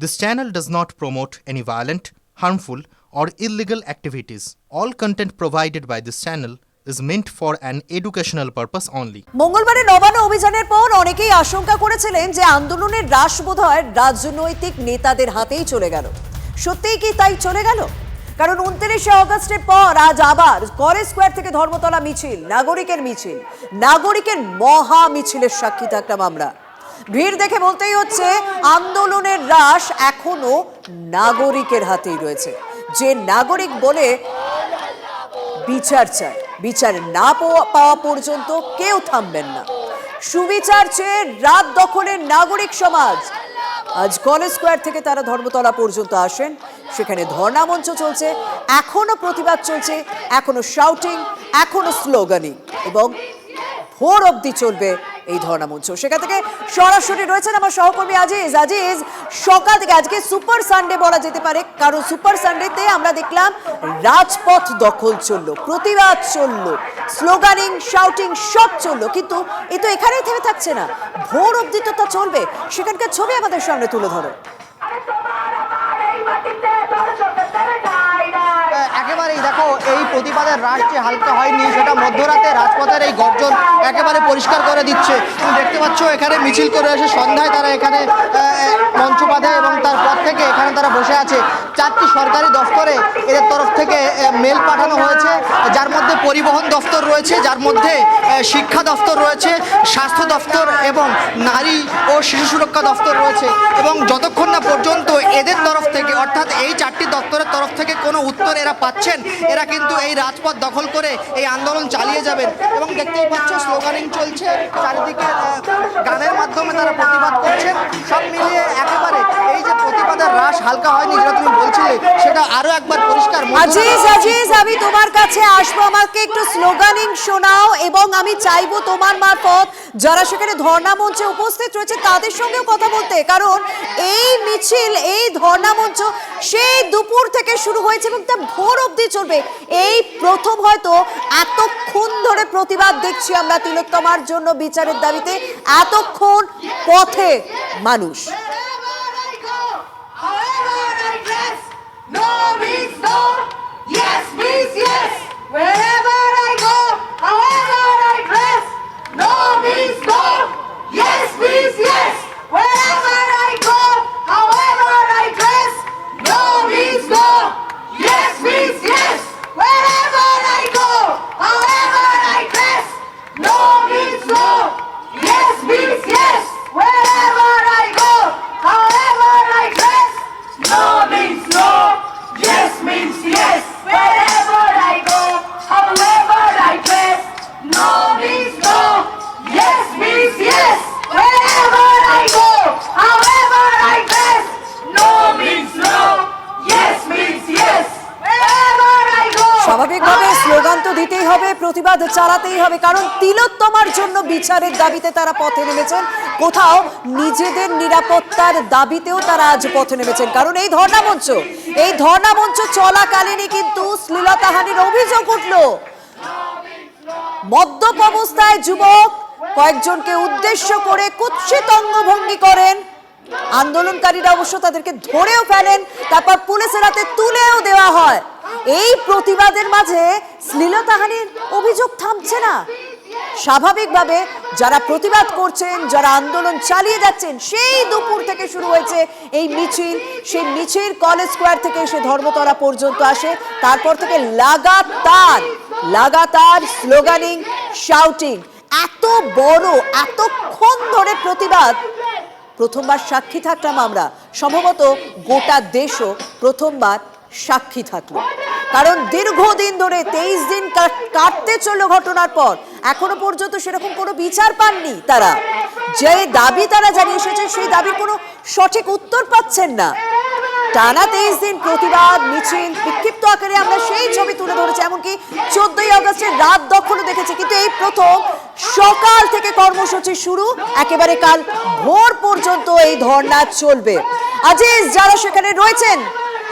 This channel does not promote any violent, harmful, or illegal activities. All content provided by this channel is meant for an educational purpose only. মঙ্গলবারে নবান্ন অভিযানের পর অনেকেই আশঙ্কা করেছিলেন যে আন্দোলনের হ্রাস বোধহয় রাজনৈতিক নেতাদের হাতেই চলে গেল সত্যিই কি তাই চলে গেল কারণ উনত্রিশে অগস্টের পর আজ আবার কলেজ স্কোয়ার থেকে ধর্মতলা মিছিল নাগরিকের মিছিল নাগরিকের মহা মিছিলের সাক্ষী থাকলাম আমরা ভিড় দেখে বলতেই হচ্ছে, আন্দোলনের হ্রাস এখনও নাগরিকের হাতেই রয়েছে। যে নাগরিক বলে বিচার চায়, বিচার না পাওয়া পর্যন্ত কেউ থামবেন না। সুবিচার চেয়ে রাত দখলের নাগরিক সমাজ। আজ কলেজ স্কোয়ার থেকে তারা ধর্মতলা পর্যন্ত আসেন। সেখানে ধর্ণা মঞ্চ চলছে। এখনও প্রতিবাদ চলছে। এখনও শাউটিং এখনও স্লোগানিং এবং ভোর অবধি চলবে এই ধর্ণা মঞ্চ। সেখান থেকে সরাসরি রয়েছেন আমার সহকর্মী আজিজ। আজিজ, সকাল থেকে আজকে সুপার সানডে বলা যেতে পারে, কারণ সুপার সানডেতে আমরা দেখলাম রাজপথ দখল চলল, প্রতিবাদ চলল, স্লোগানিং শাউটিং সব চলল, কিন্তু এ তো এখানেই থেমে থাকছে না। ভোর অবধি তো তা চলবে। সেখানকার ছবি আমাদের সামনে তুলে ধরো। একেবারেই দেখো, এই প্রতিবাদের রাশ যে হালকা হয়নি, সেটা মধ্যরাতে রাজপথের এই গর্জন একেবারে পরিষ্কার করে দিচ্ছে। তুমি দেখতে পাচ্ছ, এখানে মিছিল করে এসে সন্ধ্যায় তারা এখানে মঞ্চ বাঁধে এবং তারপর থেকে এখানে তারা বসে আছে। চারটি সরকারি দফতরে এদের তরফ থেকে মেল পাঠানো হয়েছে, যার মধ্যে পরিবহন দফতর রয়েছে, যার মধ্যে শিক্ষা দফতর রয়েছে, স্বাস্থ্য দফতর এবং নারী ও শিশু সুরক্ষা দফতর রয়েছে। এবং যতক্ষণ না পর্যন্ত এদের তরফ থেকে, অর্থাৎ এই চারটি দপ্তরের তরফ থেকে কোনো উত্তর এরা পাচ্ছেন। এরা কিন্তু এই রাজপথ দখল করে এই আন্দোলন চালিয়ে যাবেন। এবং দেখতেই পাচ্ছ স্লোগানিং চলছে। চারিদিকে গানের মাধ্যমে তারা প্রতিবাদ করছেন। সব মিলিয়ে একেবারে এই যে প্রতিবাদের রাশ হালকা হয়নি যেটা তুমি বলছিলে, সেটা আরও একবার পরিষ্কার আজিজ আজিজ, আমি তোমার কাছে আসব। আমাকে একটু স্লোগানিং শোনাও এবং আমি চাইব তোমার মারফত যারা সেখানে ধর্ণা মঞ্চে উপস্থিত রয়েছে, তাদের সঙ্গেও কথা বলতে। কারণ এই মিছিল, এই ধর্ণা মঞ্চ সেই দুপুর থেকে শুরু হয়েছে এবং তা ভোর ভোর অবধি চলবে। এই প্রথম হয়তো এতক্ষণ ধরে প্রতিবাদ দেখছি আমরা তিলোত্তমার জন্য বিচারের দাবিতে। এতক্ষণ পথে মানুষ। হবে, কারণ তিলোত্তমার জন্য বিচারের দাবিতে তারা পথে নেমেছেন। কোথাও নিজেদের নিরাপত্তার দাবিতেও তারা আজ পথে নেমেছেন। কারণ এই ধর্ণা মঞ্চ, এই ধর্ণা মঞ্চ চলাকালীনই কিন্তু শ্লীলতাহানির অভিযোগ উঠল। মদ্যপ অবস্থায় যুবক কয়েকজনকে উদ্দেশ্য করে কুৎসিত অঙ্গভঙ্গি করেন। আন্দোলনকারীরা অবশ্য তাদেরকে ধরেও ফেলেন, তারপর পুলিশের হাতে তুলেও দেওয়া হয়। এই প্রতিবাদের মাঝে শ্লীলতাহানির অভিযোগ থামছে না। স্বাভাবিকভাবে যারা প্রতিবাদ করছেন, যারা আন্দোলন চালিয়ে যাচ্ছেন, সেই দুপুর থেকে শুরু হয়েছে এই মিছিল। সেই মিছিল কলেজ স্কোয়ার থেকে এসে ধর্মতলা পর্যন্ত আসে। তারপর থেকে লাগাতার লাগাতার স্লোগানিং শাউটিং এত বড়, এতক্ষণ ধরে প্রতিবাদ। প্রথমবার সাক্ষী থাকলাম আমরা। সম্ভবত গোটা দেশও প্রথমবার সাক্ষী থাকল। কারণ দীর্ঘদিন ধরে তেইশ দিন কাট- কাটতে চলল ঘটনার পর, এখনও পর্যন্ত সেরকম কোনো বিচার পাননি তারা। যে দাবি তারা জানিয়ে এসেছে, সেই দাবির কোনো সঠিক উত্তর পাচ্ছেন না। টানা তেইশ দিন প্রতিবাদ, মিছিল, বিক্ষিপ্ত আকারে আমরা সেই ছবি তুলে ধরেছি, এমনকি চোদ্দই আগস্টের রাত দখলও দেখেছি। কিন্তু এই প্রথম সকাল থেকে কর্মসূচি শুরু, একেবারে কাল ভোর পর্যন্ত এই ধর্ণা চলবে। আজিজ, যারা সেখানে রয়েছেন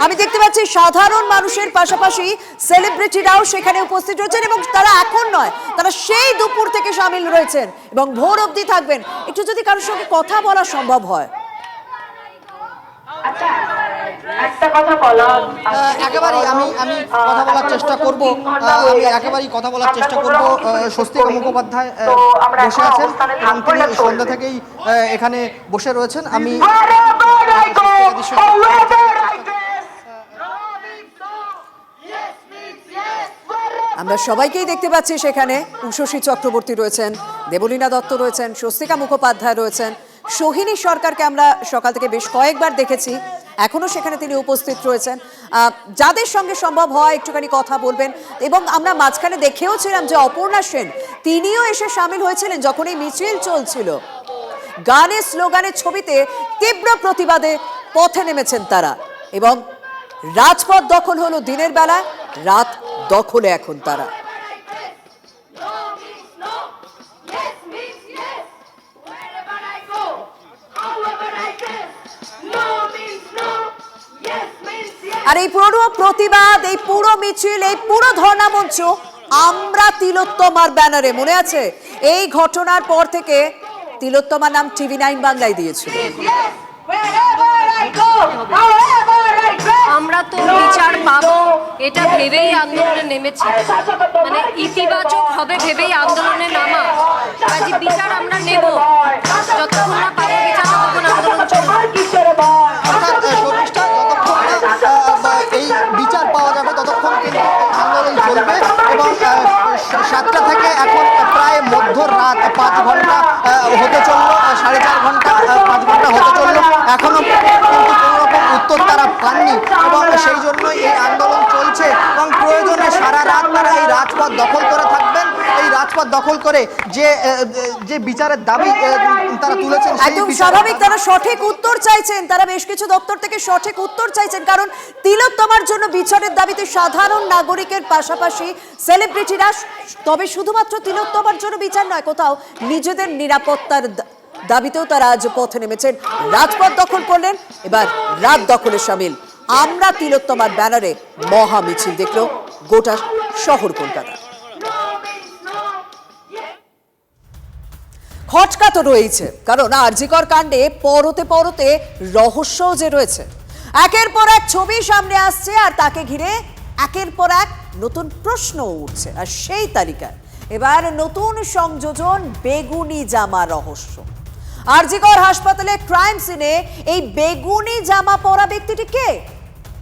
আমি দেখতে পাচ্ছি সাধারণ মানুষের পাশাপাশি সেলিব্রিটিরাও সেখানে উপস্থিত রয়েছেন এবং তারা এখন নয় তারা সেই দুপুর থেকে সামিল রয়েছেন এবং ভোর অবধি থাকবেন। একটু যদি কারোর সঙ্গে কথা বলা সম্ভব হয়। আচ্ছা একটা কথা বলা। আহ, একেবারেই আমি আমি কথা বলার চেষ্টা করব। আমি একেবারেই কথা বলার চেষ্টা করব। স্বস্তিকা মুখোপাধ্যায় বসে আছেন। এবং তিনি সন্ধ্যা থেকেই আহ, এখানে বসে রয়েছেন। আমি Wherever I go, however I dress, no means no, yes means yes. Wherever আমরা সবাইকেই দেখতে পাচ্ছি সেখানে উষসী চক্রবর্তী রয়েছেন, দেবলীনা দত্ত রয়েছেন, স্বস্তিকা মুখোপাধ্যায় রয়েছেন, সোহিনী সরকারকে আমরা সকাল থেকে বেশ কয়েকবার দেখেছি, এখনও সেখানে তিনি উপস্থিত রয়েছেন। যাদের সঙ্গে সম্ভব হয় একটুখানি কথা বলবেন এবং আমরা মাঝখানে দেখেও ছিলাম যে অপর্ণা সেন, তিনিও এসে সামিল হয়েছিলেন যখন এই মিছিল চলছিল। গানের স্লোগানের ছবিতে তীব্র প্রতিবাদে পথে নেমেছেন তারা এবং রাজপথ দখল হলো দিনের বেলা রাত দখলে এখন তারা. আর এই পুরো প্রতিবাদ, এই পুরো মিছিল, এই পুরো ধর্ণা মঞ্চ আমরা তিলোত্তমার ব্যানারে, মনে আছে এই ঘটনার পর থেকে তিলোত্তমার নাম টিভি নাইন বাংলায় দিয়েছিল আমরা তো বিচার পাবো এটা ভেবেই আন্দোলনে নেমেছি। মানে ইতিবাচক হবে ভেবেই আন্দোলনে নামা। কাজে বিচার আমরা নেব। যতক্ষণ না পাবো বিচার ততক্ষণ আন্দোলন এই বিচার পাওয়া ততক্ষণ আন্দোলন এবং সাতটা থেকে এখন প্রায় মধ্য মধ্যরাত, পাঁচ ঘণ্টা হতে চলল সাড়ে চার ঘণ্টা পাঁচ ঘণ্টা হতে চলল। এখনও কিন্তু উত্তর তারা পাননি এবং সেই জন্যই এই আন্দোলন চলছে এবং প্রয়োজনে সারা রাত তারা এই রাজপথ দখল করে থাকবেন। এই রাজপথ দখল করে যে যে বিচারের দাবি তারা তুলেছেন একদম স্বাভাবিক তারা সঠিক উত্তর চাইছেন। তারা বেশ কিছু দপ্তর থেকে সঠিক উত্তর চাইছেন কারণ তিলোত্তমার জন্য বিচারের দাবিতে সাধারণ নাগরিকের পাশাপাশি সেলিব্রিটিরা তবে শুধুমাত্র তিলোত্তমার জন্য বিচার নয় কোথাও নিজেদের নিরাপত্তার দাবিতেও তারা আজ পথে নেমেছেন। রাজপথ দখল করলেন, এবার রাত দখলে সামিল। আমরা তিলোত্তমার ব্যানারে মহা মিছিল দেখল, গোটা শহর কলকাতা। খটকা তো রয়েছে কারণ আরজিকর কাণ্ডে পরতে পরতে রহস্যও যে রয়েছে। একের পর এক ছবি সামনে আসছে, আর তাকে ঘিরে একের পর এক নতুন প্রশ্ন উঠছে, আর সেই তালিকায়। এবার নতুন সংযোজন বেগুনি জামা রহস্য। আরজিকর হাসপাতালে ক্রাইম সিনে এই বেগুনি জামা পরা ব্যক্তিটি কে?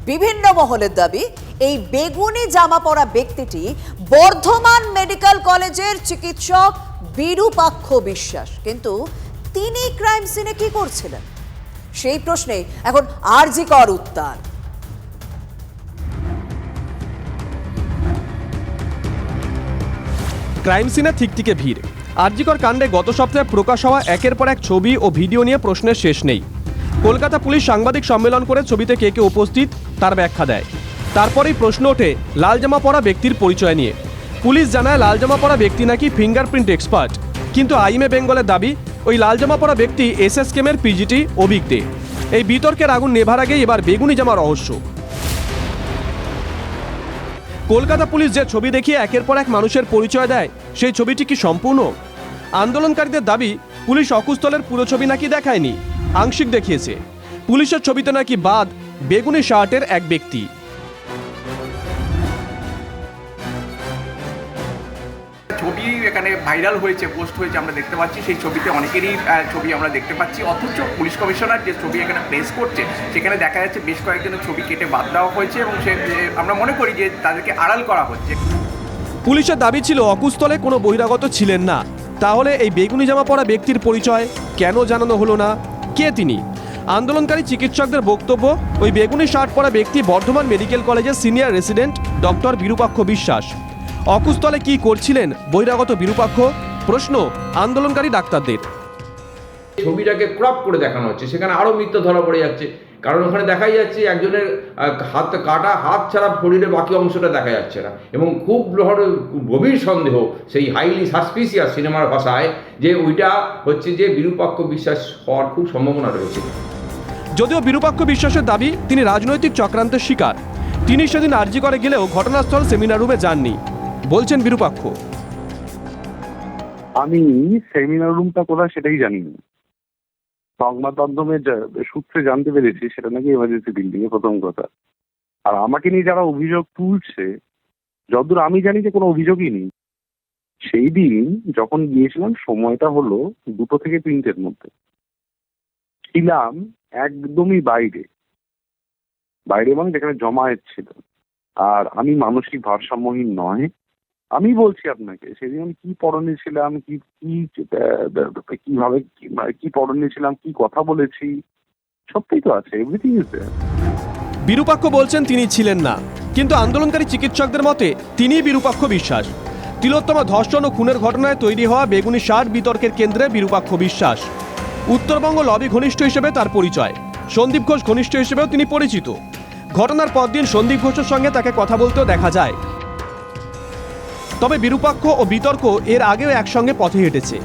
বিভিন্ন মহলের দাবি, এই বেগুনি জামা পরা ব্যক্তিটি বর্ধমান মেডিকেল কলেজের চিকিৎসক বিরূপাক্ষ বিশ্বাস। কিন্তু তিনি ক্রাইম সিনে কি করছিলেন? সেই প্রশ্নে এখন আরজি কর উত্তাল। ক্রাইম সিনে থিকথিকে ভিড়। আরজিকর কাণ্ডে গত সপ্তাহে প্রকাশ হওয়া একের পর এক ছবি ও ভিডিও নিয়ে প্রশ্নের শেষ নেই। কলকাতা পুলিশ সাংবাদিক সম্মেলন করে ছবিতে কে কে উপস্থিত তার ব্যাখ্যা দেয়। তারপরেই প্রশ্ন ওঠে লাল জামা পরা ব্যক্তির পরিচয় নিয়ে। পুলিশ জানায় লাল জামা পরা ব্যক্তি নাকি ফিঙ্গারপ্রিন্ট এক্সপার্ট। কিন্তু আইমে বেঙ্গলের দাবি, ওই লাল জামা পরা ব্যক্তি এসএস কেমের পিজিটি অভিক দে এই বিতর্কের আগুন নেভার আগেই এবার বেগুনি জামা রহস্য। কলকাতা পুলিশ যে ছবি দেখিয়ে একের পর এক মানুষের পরিচয় দেয়, সেই ছবিটি কি সম্পূর্ণ? আন্দোলনকারীদের দাবি পুলিশ অকুস্থলের পুরো ছবি নাকি দেখায়নি। আংশিক দেখিয়েছে পুলিশের ছবিতে নাকি বাদ বেগুনি শার্টের এক ব্যক্তি। ছবি এখানে ভাইরাল হয়েছে পোস্ট হয়েছে আমরা দেখতে পাচ্ছি। সেই ছবিতে অনেকেরই ছবি আমরা দেখতে পাচ্ছি। অথচ পুলিশ কমিশনার যে ছবি এখানে প্লেস করছে সেখানে দেখা যাচ্ছে বেশ কয়েকজনের ছবি কেটে বাদ দেওয়া হয়েছে এবং সে আমরা মনে করি যে তাদেরকে আড়াল করা হচ্ছে। পুলিশের দাবি ছিল অকুস্থলে কোনো বহিরাগত ছিলেন না। তাহলে এই বেগুনি জামা পরা ব্যক্তির পরিচয় কেন জানানো হলো না? কে তিনি? আন্দোলনকারী চিকিৎসকদের বক্তব্য, ওই বেগুনি শার্ট পরা ব্যক্তি বর্ধমান মেডিকেল কলেজের senior resident doctor Birupaksha Biswas. অকুস্থলে কি করছিলেন বহিরাগত বিরূপাক্ষ? প্রশ্ন আন্দোলনকারী ডাক্তারদের। ছবিটাকে ক্রপ করে দেখানো হচ্ছে, সেখানে আরও মিথ্যা ধরা পড়ে যাচ্ছে। কারণ ওখানে দেখাই যাচ্ছে একজনের হাত কাটা হাত ছাড়া শরীরের বাকি অংশটা দেখা যাচ্ছে না। এবং খুব বড় গভীর সন্দেহ সেই হাইলি সাসপিসিয়াস সিনেমার ভাষায় যে ওইটা হচ্ছে যে বিরূপাক্ষ বিশ্বাস হওয়ার খুব সম্ভাবনা রয়েছে। যদিও বিরূপাক্ষ বিশ্বাসের দাবি তিনি রাজনৈতিক চক্রান্তের শিকার। তিনি সেদিন আর্জি করে গেলেও ঘটনাস্থল সেমিনার রুমে যাননি। বলছেন বিরূপাক্ষ। আমি সেমিনার রুমটা কোথায় সেটাই জানি না সংবাদ মাধ্যমের যা- সূত্রে জানতে পেরেছি, সেটা নাকি এমার্জেন্সি বিল্ডিং এ প্রথম কথা। আর আমাকে নিয়ে যারা অভিযোগ তুলছে, যতদূর আমি জানি যে কোনো অভিযোগই নেই, সেই দিন যখন গিয়েছিলাম, সময়টা হলো দুটো থেকে তিনটের মধ্যে। ছিলাম একদমই বাইরে। বাইরে মানে যেখানে জমায়েত ছিল। আর আমি মানসিক ভারসাম্যহীন নয়। আমি বলছি আপনাকে, সেদিন আমি কি পরনে ছিলাম, কি কি কীভাবে কি- মানে কি পরনে ছিলাম, কি কথা বলেছি, সবটাই তো আছে এভরিথিং ইজ দেয়ার বিরূপাক্ষ বলছেন তিনি ছিলেন না, কিন্তু আন্দোলনকারী চিকিৎসকদের মতে তিনিই বিরূপাক্ষ বিশ্বাস। তিলোত্তমা ধর্ষণ ও খুনের ঘটনায় তৈরি হওয়া বেগুনি সার বিতর্কের কেন্দ্রে বিরূপাক্ষ বিশ্বাস। উত্তরবঙ্গ লবি ঘনিষ্ঠ হিসেবে তার পরিচয়, সন্দীপ ঘোষ ঘনিষ্ঠ হিসেবেও তিনি পরিচিত। ঘটনার পরদিন সন্দীপ ঘোষের সঙ্গে তাকে কথা বলতেও দেখা যায় তবে বিরূপাক্ষ ও বিতর্ক এর আগেও একসঙ্গে পথে হেঁটেছে।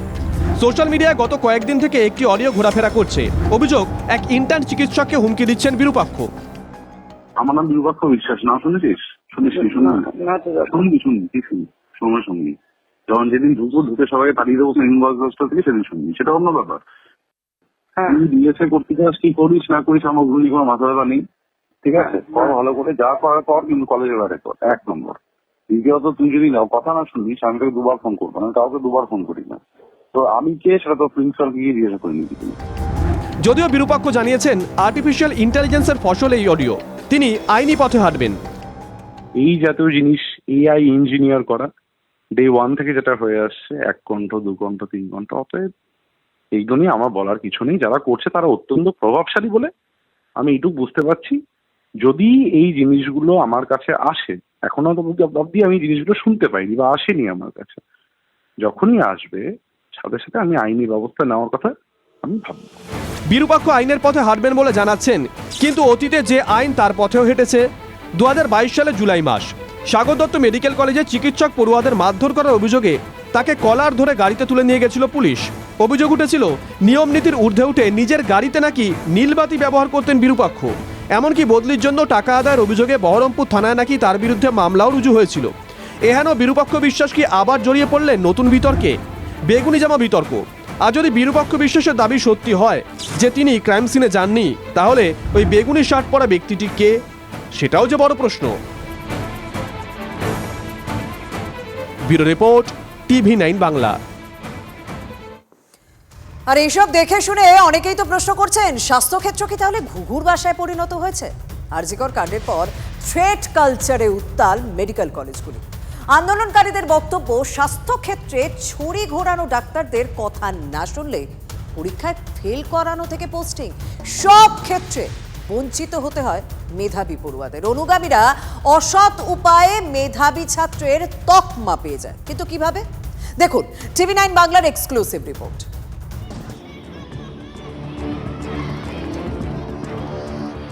সোশ্যাল মিডিয়ায় গত কয়েকদিন থেকে একটি অডিও ঘোরাফেরা করছে। অভিযোগ এক ইন্টার্ন চিকিৎসককে হুমকি দিচ্ছেন বিরূপাক্ষ। আমার নাম বিরূপাক্ষ বিশ্বাস। না শুনেছিস? শুনিস শুনবি শুনবি শুনবি সময় শুনবি যখন যেদিন ঢুকবো ঢুকে সবাইকে তাড়িয়ে দেবো সেদিন বয়স থেকে সেদিন শুনবি সেটা অন্য ব্যাপার। তুই বিএসএ করতে চাস কি করিস না করিস আমার ভুলি কোনো মাথা ব্যথা নেই। ঠিক আছে? কর ভালো করে যা করার কর কিন্তু কলেজের বাইরে কর। এক নম্বর। দ্বিতীয়ত তুই যদি নাও কথা না শুনিস আমি তোকে দুবার ফোন করব আমি কাউকে দুবার ফোন করি না। তো আমি কে সেটা তো প্রিন্সিপালকে গিয়ে জিজ্ঞাসা করে নিবি যদিও বিরূপাক্ষ জানিয়েছেন আর্টিফিশিয়াল ইন্টেলিজেন্সের ফসল এই অডিও তিনি আইনি পথে হাঁটবেন। এই জাতীয় জিনিস এআই ইঞ্জিনিয়ার করা ডে ওয়ান থেকে যেটা হয়ে আসছে এক ঘণ্টা দু ঘণ্টা তিন ঘণ্টা অতএব এইগুলো নিয়ে আমার বলার কিছু নেই। যারা করছে তারা অত্যন্ত প্রভাবশালী বলে আমি এইটুকু বুঝতে পারছি। যদি এই জিনিসগুলো আমার কাছে আসে, এখনও তো অব্দি আমি জিনিসগুলো শুনতে পাইনি বা আসেনি আমার কাছে। যখনই আসবে, সাথে সাথে আমি আইনি ব্যবস্থা নেওয়ার কথা আমি ভাববো। বিরূপাক্ষ আইনের পথে হাঁটবেন বলে জানাচ্ছেন, কিন্তু অতীতে যে আইন তার পথেও হেঁটেছে। দু হাজার বাইশ সালে জুলাই মাস সাগর দত্ত মেডিকেল কলেজে চিকিৎসক পড়ুয়াদের মারধর করার অভিযোগে তাকে কলার ধরে গাড়িতে তুলে নিয়ে গেছিল পুলিশ। অভিযোগ উঠেছিল, নিয়ম নীতির ঊর্ধ্বে উঠে নিজের গাড়িতে নাকি নীলবাতি ব্যবহার করতেন বিরূপাক্ষ। এমনকি বদলির জন্য টাকা আদায়ের অভিযোগে বহরমপুর থানায় নাকি তার বিরুদ্ধে মামলাও রুজু হয়েছিল। এহেন বিরূপাক্ষ বিশ্বাস কি আবার জড়িয়ে পড়লেন নতুন বিতর্কে? বেগুনি জামা বিতর্ক। আর যদি বিরূপাক্ষ বিশ্বাসের দাবি সত্যি হয় যে তিনি ক্রাইম সিনে যাননি, তাহলে ওই বেগুনি শার্ট পরা ব্যক্তিটি কে? সেটাও যে বড় প্রশ্ন। Bureau report, TV nine Bangla. আর এইসব দেখে শুনে অনেকেই তো প্রশ্ন করছেন, স্বাস্থ্যক্ষেত্র কি তাহলে ঘুঘুর বাসায় পরিণত হয়েছে? আরজিকর কাণ্ডের পর থ্রেট কালচারে উত্তাল মেডিকেল কলেজগুলি। আন্দোলনকারীদের বক্তব্য, স্বাস্থ্যক্ষেত্রে ছড়ি ঘোরানো ডাক্তারদের কথা না শুনলে পরীক্ষায় ফেল করানো থেকে পোস্টিং। সব ক্ষেত্রে বঞ্চিত হতে হয় মেধাবী পড়ুয়াদের। অনুগামীরা অসৎ উপায়ে মেধাবী ছাত্রের তকমা পেয়ে যায়। কিন্তু কীভাবে? দেখুন, টিভি নাইন বাংলার এক্সক্লুসিভ রিপোর্ট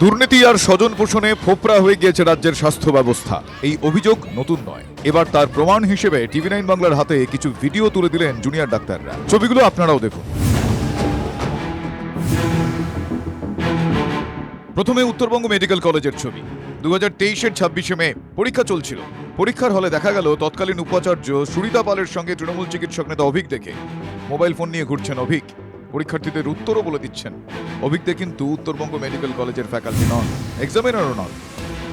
দুর্নীতি আর স্বজন পোষণে ফোপরা হয়ে গিয়েছে রাজ্যের স্বাস্থ্য ব্যবস্থা। এই অভিযোগ নতুন নয়। এবার তার প্রমাণ হিসেবে টিভি নাইন বাংলার হাতে কিছু ভিডিও তুলে দিলেন জুনিয়র ডাক্তাররা। ছবিগুলো আপনারাও দেখুন। প্রথমে উত্তরবঙ্গ মেডিকেল কলেজের ছবি। দু হাজার তেইশের ছাব্বিশে মে, পরীক্ষা চলছিল। পরীক্ষার হলে দেখা গেল, তৎকালীন উপাচার্য সুরিতা পালের সঙ্গে তৃণমূল চিকিৎসক নেতা অভিক দেখে। মোবাইল ফোন নিয়ে ঘুরছেন অভিক। পরীক্ষার্থীদের উত্তরও বলে দিচ্ছেন। অভিজ্ঞ কিন্তু উত্তরবঙ্গ মেডিকেল কলেজের ফ্যাকাল্টি নন, এক্সামিনারও নন।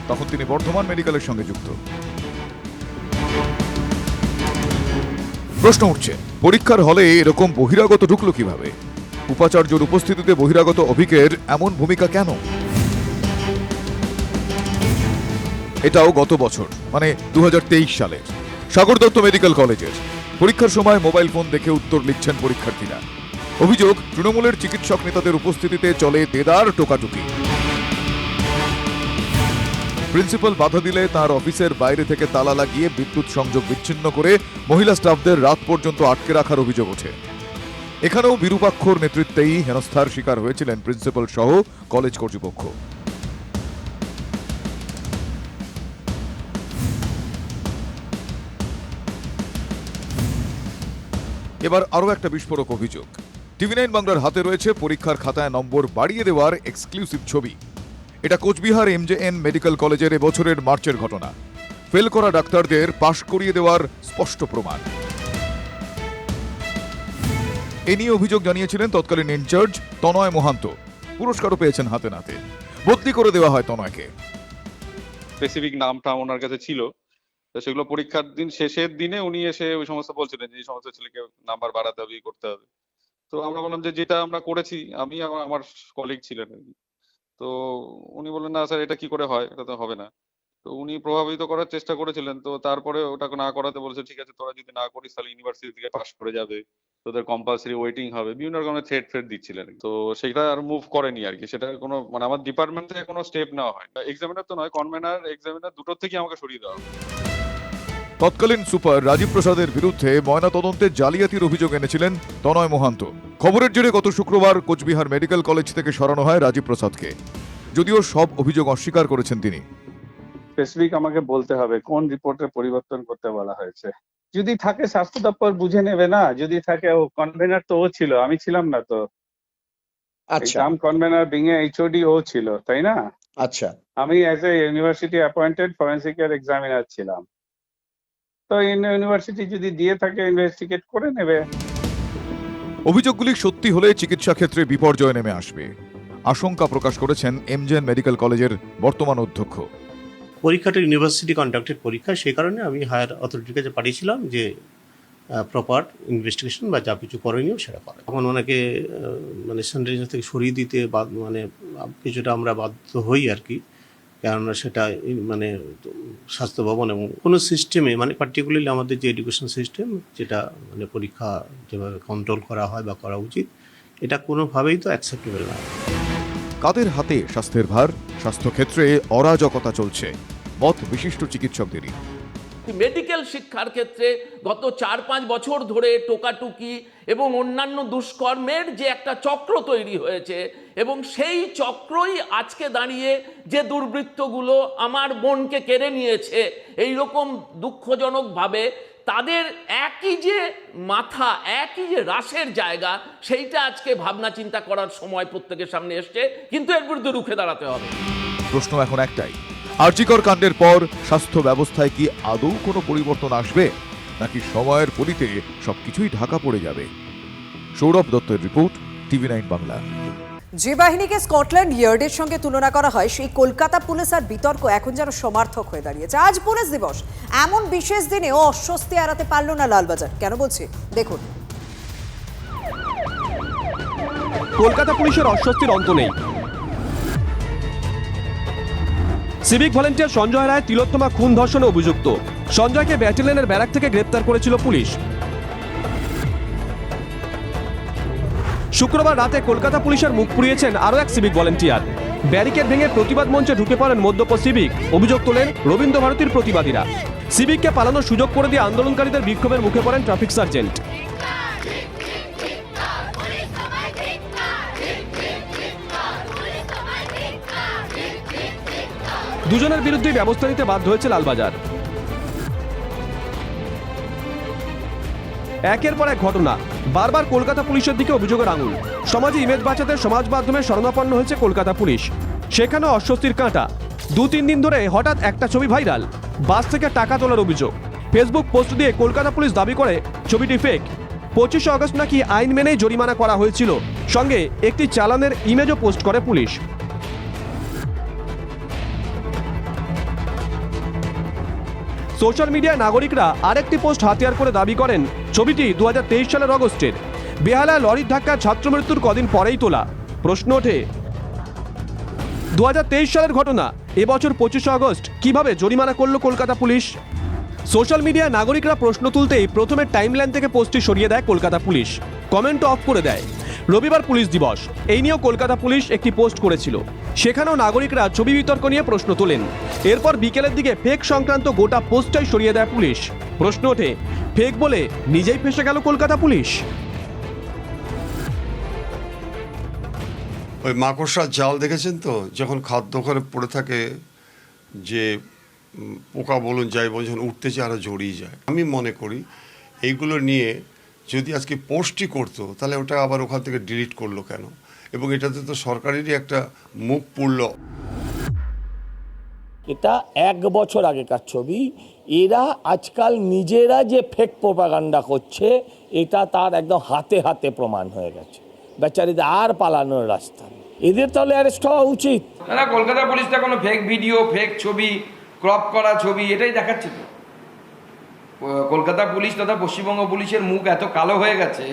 তখন তিনি বর্ধমান মেডিকেলের সঙ্গে যুক্ত। প্রশ্ন উঠছে, পরীক্ষার হলে এরকম বহিরাগত ঢুকলো কীভাবে? উপাচার্যর উপস্থিতিতে বহিরাগত অভিকের এমন ভূমিকা কেন? এটাও গত বছর মানে দু হাজার তেইশ সালে সাগর দত্ত মেডিকেল কলেজের। পরীক্ষার সময় মোবাইল ফোন দেখে উত্তর লিখছেন পরীক্ষার্থীরা। অভিযোগ, তৃণমূলের চিকিৎসক নেতাদের উপস্থিতিতে চলে দেদার টোকাটুকি। প্রিন্সিপাল বাধা দিলে তার অফিসের বাইরে থেকে তালা লাগিয়ে বিদ্যুৎ সংযোগ বিচ্ছিন্ন করে মহিলা স্টাফদের রাত পর্যন্ত আটকে রাখার অভিযোগ ওঠে। এখানেও বিরূপাক্ষর নেতৃত্বেই হেনস্থার শিকার হয়েছিলেন প্রিন্সিপাল সহ কলেজ কর্তৃপক্ষ। এবার আরও একটা বিস্ফোরক অভিযোগ। টিভি নাইন বাংলার হাতে রয়েছে পরীক্ষার খাতায় নম্বর বাড়িয়ে দেওয়ার এক্সক্লুসিভ ছবি। এটা কোচবিহার এমজেএন মেডিকেল কলেজের এবছরের মার্চের ঘটনা। ফেল করা ডাক্তারদের পাশ করিয়ে দেওয়ার স্পষ্ট প্রমাণ। এ নিয়ে অভিযোগ জানিয়েছিলেন তৎকালীন ইনচার্জ তনয় মোহান্ত। পুরস্কারও পেয়েছেন হাতে নাতে। বদলি করে দেওয়া হয় তনয়কে। স্পেসিফিক নামটা ওনার কাছে ছিল। তো সেগুলো পরীক্ষার দিন শেষের দিনে উনি এসে ওই সমস্ত বলছিলেন যে এই সমস্ত ছেলেকে নাম্বার বাড়াতে হবে করতে হবে। তো আমরা বললাম যে যেটা আমরা করেছি, আমি আমার কলিগ ছিলেন আর কি। তো উনি বললেন, না স্যার, এটা কি করে হয়? এটা তো হবে না। তো উনি প্রভাবিত করার চেষ্টা করেছিলেন, তো তারপরে ওটা না করাতে বলেছে, ঠিক আছে, তোরা যদি না করিস, তাহলে ইউনিভার্সিটি থেকে পাস করে যাবে। তোদের কম্পালসারি ওয়েটিং হবে। বিভিন্ন রকমের থ্রেড ফ্রেড দিচ্ছিলেন তো সেটা আর মুভ করেনি আর কি। সেটা কোনো মানে আমার ডিপার্টমেন্ট থেকে কোনো স্টেপ নেওয়া হয় এক্সামিনার তো নয় কনভেনার এক্সামিনার দুটোর থেকে আমাকে সরিয়ে দেওয়া। তৎকালীন সুপার রাজীব প্রসাদের বিরুদ্ধে ময়নাতদন্তে জালিয়াতির অভিযোগ এনেছিলেন তনয় মোহান্ত। খবরের জেরে গত শুক্রবার কোচবিহার মেডিকেল কলেজ থেকে সরানো হয় রাজীব প্রসাদকে। যদিও সব অভিযোগ অস্বীকার করেছেন তিনি। স্পেসিফিক আমাকে বলতে হবে কোন রিপোর্টের পরিবর্তন করতে বলা হয়েছে? যদি থাকে স্বাস্থ্য দপ্তর বুঝে নেবে না যদি থাকে ও কনভেনার তো ও ছিল আমি ছিলাম না তো। আচ্ছা। Term convener being a HOD ও ছিল তাই না? আচ্ছা। আমি as a university appointed forensic এর এক্সামিনার ছিলাম। তো ইউনিভার্সিটি যদি দিয়ে থাকে ইনভেস্টিগেট করে নেবে। অভিযোগগুলি সত্যি হলে চিকিৎসা ক্ষেত্রে বিপর্যয় নেমে আসবে। আশঙ্কা প্রকাশ করেছেন এমজেএন মেডিকেল কলেজের বর্তমান অধ্যক্ষ। পরীক্ষাটা ইউনিভার্সিটি কন্ডাক্টেড পরীক্ষা সেই কারণে আমি হায়ার অথরিটির কাছে পাঠিয়েছিলাম যে প্রপার ইনভেস্টিগেশন বা যা কিছু করণীয় সেটা করে। তখন ওনাকে মানে সেন্ট থেকে সরিয়ে দিতে বা মানে কিছুটা আমরা বাধ্য হই আর কি। কেননা সেটা মানে স্বাস্থ্য ভবন এবং কোনো সিস্টেমে মানে পার্টিকুলারলি আমাদের যে এডুকেশন সিস্টেম যেটা মানে পরীক্ষা যেভাবে কন্ট্রোল করা হয় বা করা উচিত এটা কোনোভাবেই তো অ্যাকসেপ্টেবল না। কাদের হাতে স্বাস্থ্যের ভার? স্বাস্থ্যক্ষেত্রে অরাজকতা চলছে। মত বিশিষ্ট চিকিৎসকদেরই। মেডিকেল শিক্ষার ক্ষেত্রে গত চার পাঁচ বছর ধরে টোকাটুকি এবং অন্যান্য দুষ্কর্মের যে একটা চক্র তৈরি হয়েছে, এবং সেই চক্রই আজকে দাঁড়িয়ে যে দুর্বৃত্তগুলো আমার বোনকে কেড়ে নিয়েছে এই রকম দুঃখজনকভাবে তাদের একই যে মাথা, একই যে রাসের জায়গা, সেইটা আজকে ভাবনা চিন্তা করার সময় প্রত্যেকের সামনে এসছে, কিন্তু এর বিরুদ্ধে রুখে দাঁড়াতে হবে। প্রশ্ন এখন একটাই আর্জিকর কাণ্ডের পর স্বাস্থ্য ব্যবস্থায় কি আদৌ কোনো পরিবর্তন আসবে? নাকি সময়ের পরিতে সবকিছুই ঢাকা পড়ে যাবে? সৌরভ দত্তের রিপোর্ট টিভি নাইন বাংলা। যে বাহিনীকে স্কটল্যান্ড ইয়ার্ডের সঙ্গে তুলনা করা হয় সেই কলকাতা পুলিশ আর বিতর্ক এখন যেন সমার্থক হয়ে দাঁড়িয়েছে। আজ পুলিশ দিবস। এমন বিশেষ দিনেও অস্বস্তি এড়াতে পারল না লালবাজার। কেন বলছি? দেখুন। কলকাতা পুলিশের অস্বস্তির অন্ত নেই। সিভিক ভলেন্টিয়ার সঞ্জয় রায় তিলোত্তমা খুন ধর্ষণে অভিযুক্ত। সঞ্জয়কে ব্যাটালিয়নের ব্যারাক থেকে গ্রেপ্তার করেছিল পুলিশ। শুক্রবার রাতে কলকাতা পুলিশের মুখ পুড়িয়েছেন আরও এক সিভিক ভলেন্টিয়ার। ব্যারিকেড ভেঙে প্রতিবাদ মঞ্চে ঢুকে পড়েন মদ্যপ সিভিক। অভিযোগ তোলেন রবীন্দ্র ভারতীর প্রতিবাদীরা। সিভিককে পালানোর সুযোগ করে দিয়ে আন্দোলনকারীদের বিক্ষোভের মুখে পড়েন ট্রাফিক সার্জেন্ট। দুজনের বিরুদ্ধেই ব্যবস্থা নিতে বাধ্য হয়েছে লালবাজার। একের পর এক ঘটনা। বারবার কলকাতা পুলিশের দিকে অভিযোগের আঙুল। সমাজে ইমেজ বাঁচাতে সমাজ মাধ্যমে শরণাপন্ন হয়েছে কলকাতা পুলিশ। সেখানে অস্বস্তির কাঁটা। দু তিন দিন ধরে হঠাৎ একটা ছবি ভাইরাল। বাস থেকে টাকা তোলার অভিযোগ। ফেসবুক পোস্ট দিয়ে কলকাতা পুলিশ দাবি করে ছবিটি ফেক পঁচিশে আগস্ট নাকি আইন মেনেই জরিমানা করা হয়েছিল। সঙ্গে একটি চালানের ইমেজও পোস্ট করে পুলিশ। সোশ্যাল মিডিয়ায় নাগরিকরা আরেকটি পোস্ট হাতিয়ার করে দাবি করেন, ছবিটি দু হাজার তেইশ সালের অগস্টের। বেহালায় লরির ধাক্কা ছাত্র মৃত্যুর কদিন পরেই তোলা। প্রশ্ন ওঠে দু হাজার তেইশ সালের ঘটনা, এবছর পঁচিশে আগস্ট কীভাবে জরিমানা করল কলকাতা পুলিশ? সোশ্যাল মিডিয়ায় নাগরিকরা প্রশ্ন তুলতেই প্রথমে টাইমলাইন থেকে পোস্টটি সরিয়ে দেয় কলকাতা পুলিশ। কমেন্ট অফ করে দেয়। রবিবার পুলিশ দিবস। এই নিয়েও কলকাতা পুলিশ একটি পোস্ট করেছিল। সেখানেও নাগরিকরা ছবি বিতর্ক নিয়ে প্রশ্ন তোলেন। এরপর বিকেলের দিকে ফেক সংক্রান্ত গোটা পোস্টটাই সরিয়ে দেয় পুলিশ। প্রশ্ন ওঠে, ফেক বলে নিজেই ফেসে গেল কলকাতা পুলিশ? ওই মাকড়সার জাল দেখেছেন তো? যখন খাদ্য ঘরে পড়ে থাকে যে পোকা বলুন, যাই বলুন, যখন উঠতে চায় আরও জড়িয়ে যায়। আমি মনে করি, এইগুলো নিয়ে যদি আজকে পোস্টই করতো তাহলে ওটা আবার ওখান থেকে ডিলিট করল কেন? এবং এটাতে তো সরকারেরই একটা মুখ পুড়ল। এটা এক বছর আগেকার ছবি। এরা আজকাল নিজেরা যে ফেক প্রোপাগান্ডা করছে এটা তার একদম হাতে হাতে প্রমাণ হয়ে গেছে। বেচারিদের আর পালানোর রাস্তা এদের তাহলে অ্যারেস্ট হওয়া উচিত। না কলকাতা পুলিশটা কোনো ফেক ভিডিও ফেক ছবি ক্রপ করা ছবি এটাই দেখাচ্ছে তো। কলকাতা পুলিশ তথা পশ্চিমবঙ্গ পুলিশের মুখ এত কালো হয়ে গেছে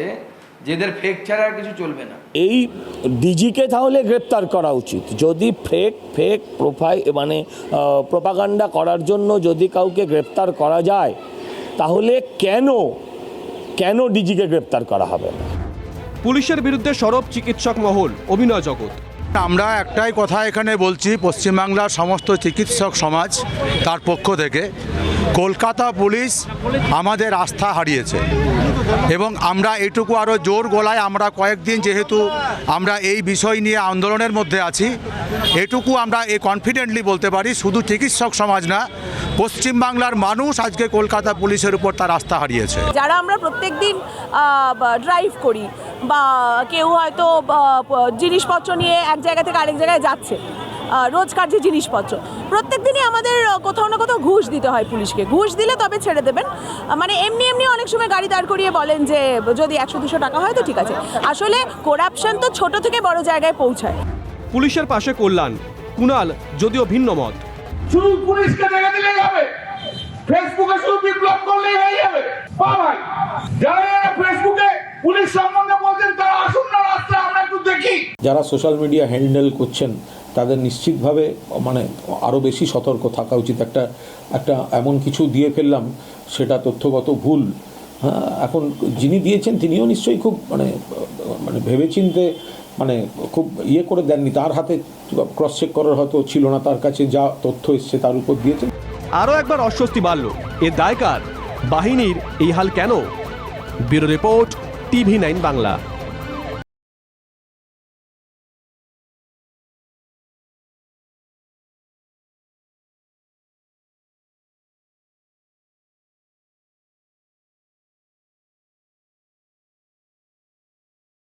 যেদের ফেক ছাড়া আর কিছু চলবে না। এই ডিজিকে তাহলে গ্রেপ্তার করা উচিত। যদি ফেক ফেক প্রোফাইল মানে প্রোপাগান্ডা করার জন্য যদি কাউকে গ্রেপ্তার করা যায় তাহলে কেন কেন ডিজিকে গ্রেপ্তার করা হবে? না পুলিশের বিরুদ্ধে সরব চিকিৎসক মহল অভিনয় জগৎ। আমরা একটাই কথা এখানে বলছি, পশ্চিমবাংলার সমস্ত চিকিৎসক সমাজ তার পক্ষ থেকে, কলকাতা পুলিশ আমাদের আস্থা হারিয়েছে। এবং আমরা এটুকু আরও জোর গলায় আমরা কয়েকদিন যেহেতু আমরা এই বিষয় নিয়ে আন্দোলনের মধ্যে আছি, এটুকু আমরা এ কনফিডেন্টলি বলতে পারি, শুধু চিকিৎসক সমাজ না, পশ্চিমবাংলার মানুষ আজকে কলকাতা পুলিশের উপর তার আস্থা হারিয়েছে। যারা আমরা প্রত্যেক দিন ড্রাইভ করি বা কেউ হয়তো জিনিসপত্র নিয়ে এক জায়গা থেকে আরেক জায়গায় যাচ্ছে। রোজকার যে জিনিসপত্র প্রত্যেক দিনই আমাদের কোথাও না কোথাও ঘুষ দিতে হয় পুলিশকে। ঘুষ দিলে তবে ছেড়ে দেবেন। মানে এমনি এমনি অনেক সময় গাড়ি দাঁড় করিয়ে বলেন যে যদি একশো দুশো টাকা হয় তো ঠিক আছে। আসলে করাপশন তো ছোট থেকে বড় জায়গায় পৌঁছায়। পুলিশের পাশে কল্যাণ। কুণাল যদিও ভিন্ন মত। শুধু পুলিশকে দেখে দিলেই হবে। ফেসবুকে শুধু বিপ্লব করলেই হয়ে যাবে। বা ভাই, যারা ফেসবুকে পুলিশ সম্বন্ধে বলছেন, তারা আসুন না রাস্তায়, আমরা একটু দেখি। যারা সোশ্যাল মিডিয়া হ্যান্ডেল করছেন, তাদের নিশ্চিতভাবে মানে আরও বেশি সতর্ক থাকা উচিত। একটা একটা এমন কিছু দিয়ে ফেললাম, সেটা তথ্যগত ভুল। হ্যাঁ এখন যিনি দিয়েছেন, তিনিও নিশ্চয়ই খুব মানে মানে ভেবেচিন্তে মানে খুব ইয়ে করে দেননি। তার হাতে ক্রস চেক করার হয়তো ছিল না, তার কাছে যা তথ্য এসছে, তার উপর দিয়েছেন। আরও একবার অস্বস্তি বাড়ল। এর দায়কার বাহিনীর এই হাল কেন? Bureau report, TV nine Bangla.